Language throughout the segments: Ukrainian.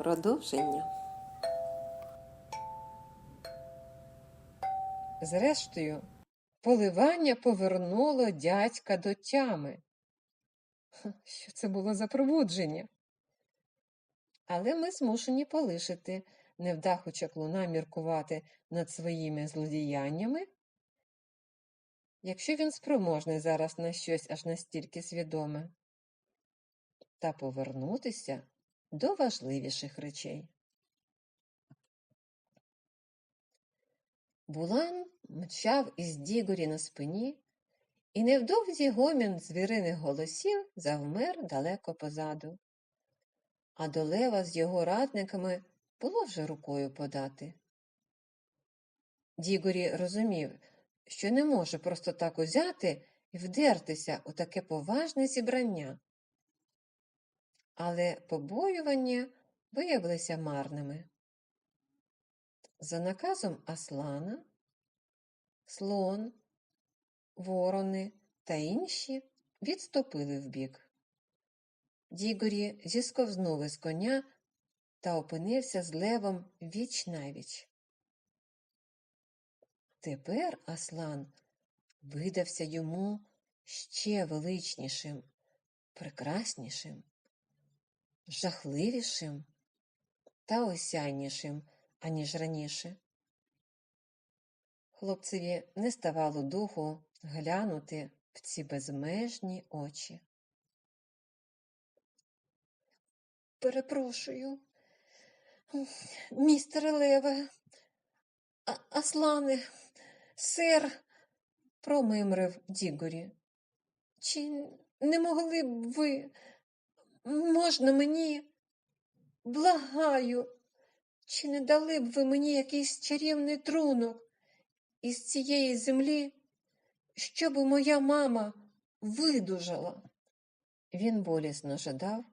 Продовження. Зрештою, поливання повернуло дядька до тями. Що це було за пробудження? Але ми змушені полишити невдаху чаклуна міркувати над своїми злодіяннями, якщо він спроможний зараз на щось аж настільки свідоме, та повернутися до важливіших речей. Булан мчав із Дігорі на спині, і невдовзі гомін звіриних голосів завмер далеко позаду. А до лева з його радниками було вже рукою подати. Дігорі розумів, що не може просто так узяти і вдертися у таке поважне зібрання. Але побоювання виявилися марними. За наказом Аслана, слон, ворони та інші відступили вбік. Дігорі зісковзнув із коня та опинився з левом віч навіч. Тепер Аслан видався йому ще величнішим, прекраснішим, жахливішим та осяйнішим, аніж раніше. Хлопцеві не ставало духу глянути в ці безмежні очі. Перепрошую, містере Леве, Аслане, сер, промимрив Дігорі. Чи не могли б ви, можна мені, благаю, чи не дали б ви мені якийсь чарівний трунок із цієї землі, щоб моя мама видужала? Він болісно жадав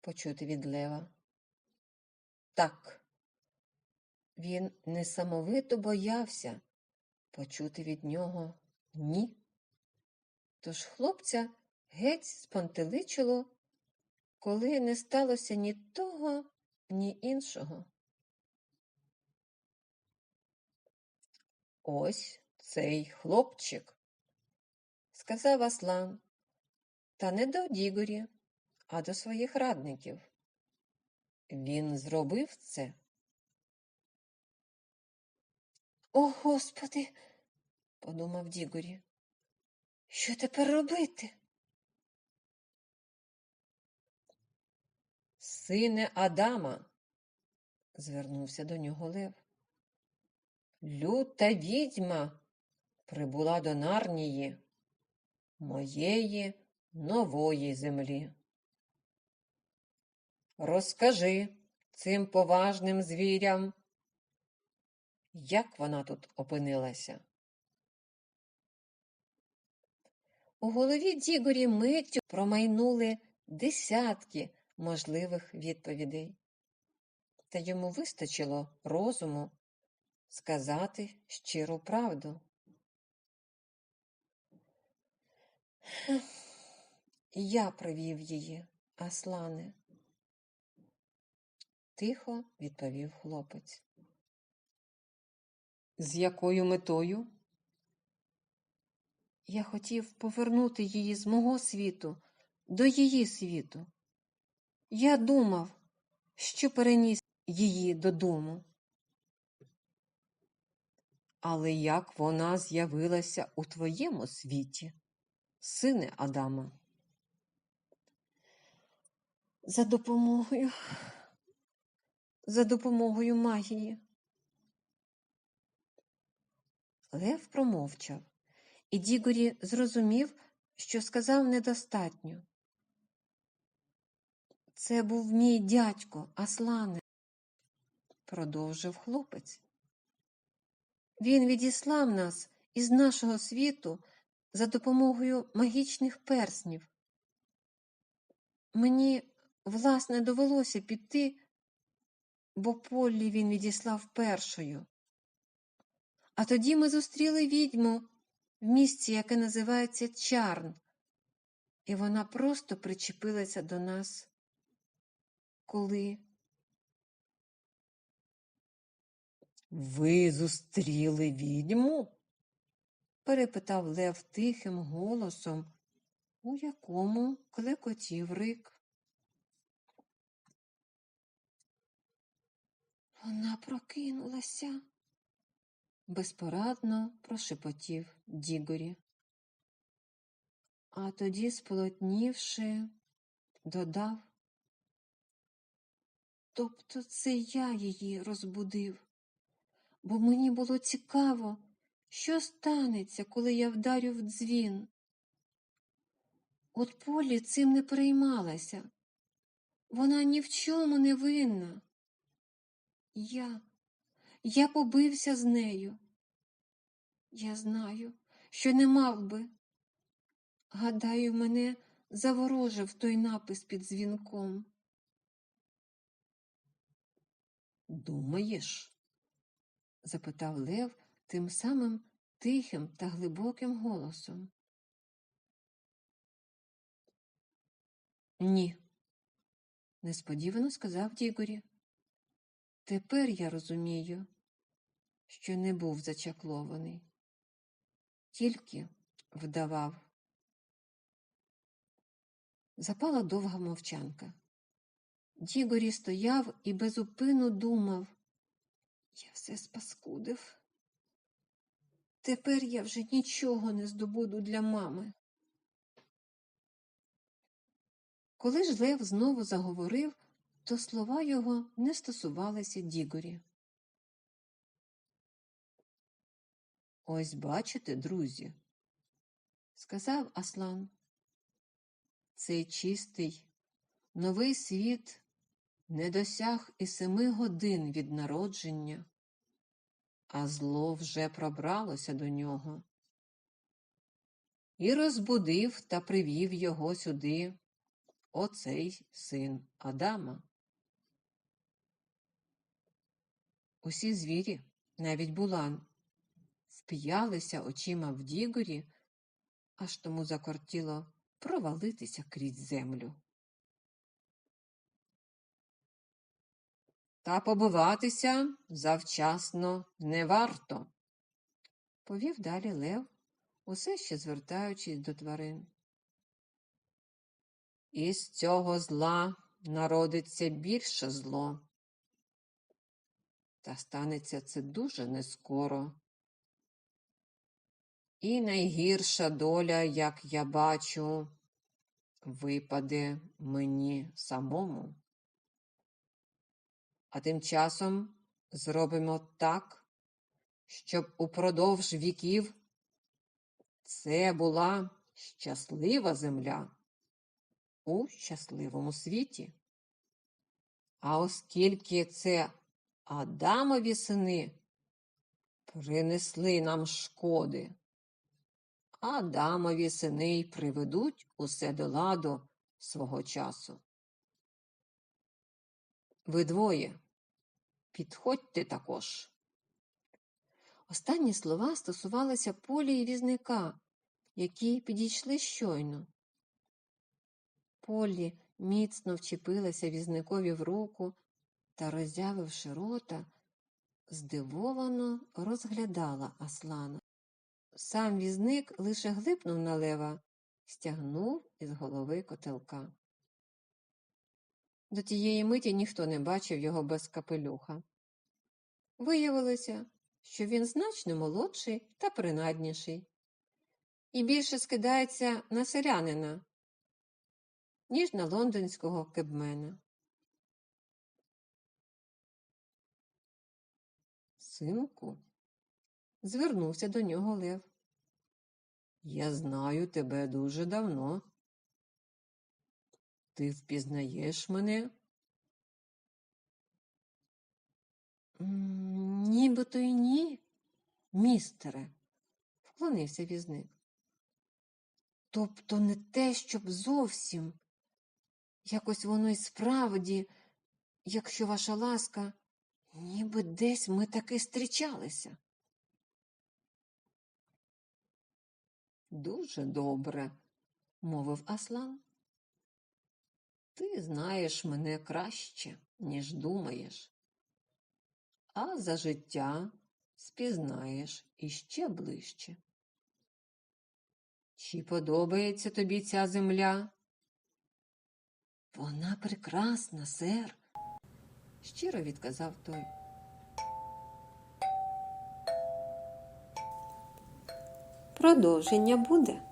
почути від лева. Так, він несамовито боявся почути від нього ні. Тож хлопця геть спантеличило, коли не сталося ні того, ні іншого. Ось цей хлопчик, сказав Аслан, та не до Дігорі, а до своїх радників. Він зробив це. О, Господи, подумав Дігорі, що тепер робити? Сине Адама, звернувся до нього Лев. Люта відьма прибула до Нарнії, моєї нової землі. Розкажи цим поважним звірям, як вона тут опинилася. У голові Дігорі миттю промайнули десятки можливих відповідей, та йому вистачило розуму сказати щиру правду. Я привів її, Аслане, тихо відповів хлопець. З якою метою? Я хотів повернути її з мого світу до її світу. Я думав, що переніс її додому. Але як вона з'явилася у твоєму світі, сине Адама? За допомогою, за допомогою магії. Лев промовчав, і Дігорі зрозумів, що сказав недостатньо. Це був мій дядько, Аслане, продовжив хлопець. Він відіслав нас із нашого світу за допомогою магічних перснів. Мені, власне, довелося піти, бо Поллі він відіслав першою. А тоді ми зустріли відьму в місці, яке називається Чарн, і вона просто причепилася до нас, коли Ви зустріли відьму? перепитав Лев тихим голосом, у якому клекотів рик. Вона прокинулася, безпорадно прошепотів Дігорі. А тоді, сполотнівши, додав. Тобто це я її розбудив, бо мені було цікаво, що станеться, коли я вдарю в дзвін. От Полі цим не переймалася. Вона ні в чому не винна. Я, я побився з нею. Я знаю, що не мав би. Гадаю, мене заворожив той напис під дзвінком. Думаєш? запитав Лев тим самим тихим та глибоким голосом. Ні, несподівано сказав Дігорі. Тепер я розумію, що не був зачаклований, тільки вдавав. Запала довга мовчанка. Дігорі стояв і безупину думав. Я все спаскудив. Тепер я вже нічого не здобуду для мами. Коли ж Лев знову заговорив, то слова його не стосувалися Дігорі. Ось бачите, друзі, сказав Аслан. Цей чистий, новий світ не досяг і семи годин від народження, а зло вже пробралося до нього і розбудив та привів його сюди оцей син Адама. Усі звірі, навіть булан, вп'ялися очима в Дігорі, аж тому закортіло провалитися крізь землю. Та побиватися завчасно не варто, повів далі Лев, усе ще звертаючись до тварин. Із цього зла народиться більше зло. Та станеться це дуже нескоро. І найгірша доля, як я бачу, випаде мені самому. А тим часом зробимо так, щоб упродовж віків це була щаслива земля у щасливому світі. А оскільки це Адамові сини принесли нам шкоди, Адамові сини й приведуть усе до ладу свого часу. Ви двоє, підходьте також. Останні слова стосувалися полі і візника, які підійшли щойно. Полі міцно вчепилася візникові в руку та, роззявивши рота, здивовано розглядала Аслана. Сам візник лише глипнув на лева, стягнув із голови котелка. До тієї миті ніхто не бачив його без капелюха. Виявилося, що він значно молодший та принадніший, і більше скидається на селянина, ніж на лондонського кебмена. Синку, звернувся до нього Лев. Я знаю тебе дуже давно. Ти впізнаєш мене? Нібито й ні, містере, вклонився візник. Тобто не те, щоб зовсім. Якось воно й справді, якщо ваша ласка, ніби десь ми таки зустрічалися. Дуже добре, мовив Аслан. Ти знаєш мене краще, ніж думаєш. а за життя спізнаєш іще ближче. Чи подобається тобі ця земля? Вона прекрасна, сер, щиро відказав той. Продовження буде.